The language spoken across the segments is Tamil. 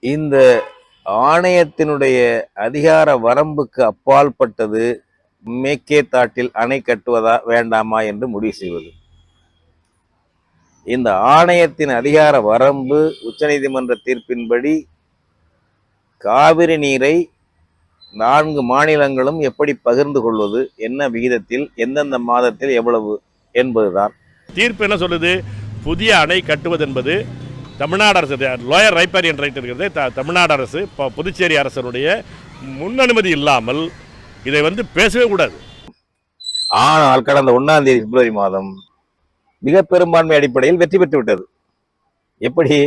இந்த ஆணையத்தினுடைய அதிகார வரம்புக்கு அப்பாள்பட்டது மேக்கே தாட்டில் அணை கட்டுவதா வேண்டாமா என்று முடிவு செய்வது. இந்த ஆணையத்தின் அதிகார வரம்பு உச்சநீதிமன்ற தீர்ப்பின்படி காவிரி நீரை நான்கு மாநிலங்களும் எப்படி பகிர்ந்து கொள்வது என்ன விகிதத்தில் எந்தெந்த மாதத்தில் எவ்வளவு என்பதுதான். தீர்ப்பு என்ன சொல்லுது? புதிய அணை கட்டுவது என்பது தமிழ்நாடு அரசு லோயர் ரைப்பேரியன் ரைட் இருக்கிறது த தமிழ்நாடு அரசு இப்போ புதுச்சேரி அரசனுடைய முன்னனுமதி இல்லாமல் இதை வந்து பேசவே கூடாது. ஆனால் கடந்த ஒன்றாம் தேதி பிப்ரவரி மாதம் மிக பெரும்பான்மை அடிப்படையில் வெற்றி பெற்று விட்டது எப்படி?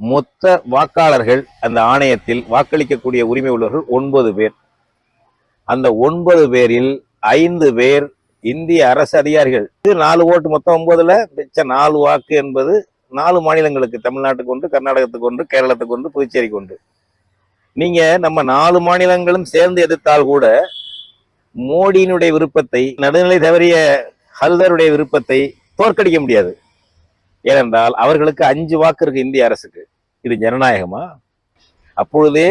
மொத்த வாக்காளர்கள் அந்த ஆணையத்தில் வாக்களிக்கக்கூடிய உரிமை உள்ளவர்கள் ஒன்பது பேர். அந்த ஒன்பது பேரில் ஐந்து பேர் இந்திய அரசு அதிகாரிகள். இது நாலு ஓட்டு மொத்தம் ஒன்பதுல மிச்ச நாலு வாக்கு என்பது நாலு மாநிலங்களுக்கு தமிழ்நாட்டுக்கு ஒன்று கர்நாடகத்துக்கு ஒன்று கேரளத்துக்கு ஒன்று புதுச்சேரிக்கு ஒன்று. நீங்க நம்ம நாலு மாநிலங்களும் சேர்ந்து எதிர்த்தால் கூட மோடியினுடைய விருப்பத்தை நடுநிலை தவறிய ஹல்தருடைய விருப்பத்தை தோற்கடிக்க முடியாது. ஏனென்றால் அவர்களுக்கு அஞ்சு வாக்கு இருக்கு இந்திய அரசுக்கு. இது ஜனநாயகமா? அப்பொழுதே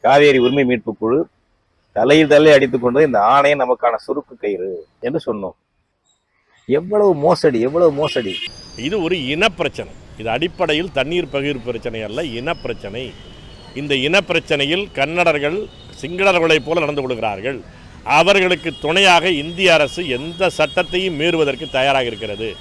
காவேரி உரிமை மீட்பு குழு தலையில் தலை அடித்துக் கொண்டு இந்த ஆணையம் நமக்கான சுருக்கு கயிறு என்று சொன்னோம். எவ்வளவு மோசடி எவ்வளவு மோசடி. இது ஒரு இனப்பிரச்சனை. இது அடிப்படையில் தண்ணீர் பகிர்வு பிரச்சனை அல்ல இனப்பிரச்சனை. இந்த இனப்பிரச்சனையில் கன்னடர்கள் சிங்களர்களைப் போல நடந்து கொள்கிறார்கள். அவர்களுக்கு துணையாக இந்திய அரசு எந்த சட்டத்தையும் மீறுவதற்கு தயாராக இருக்கிறது.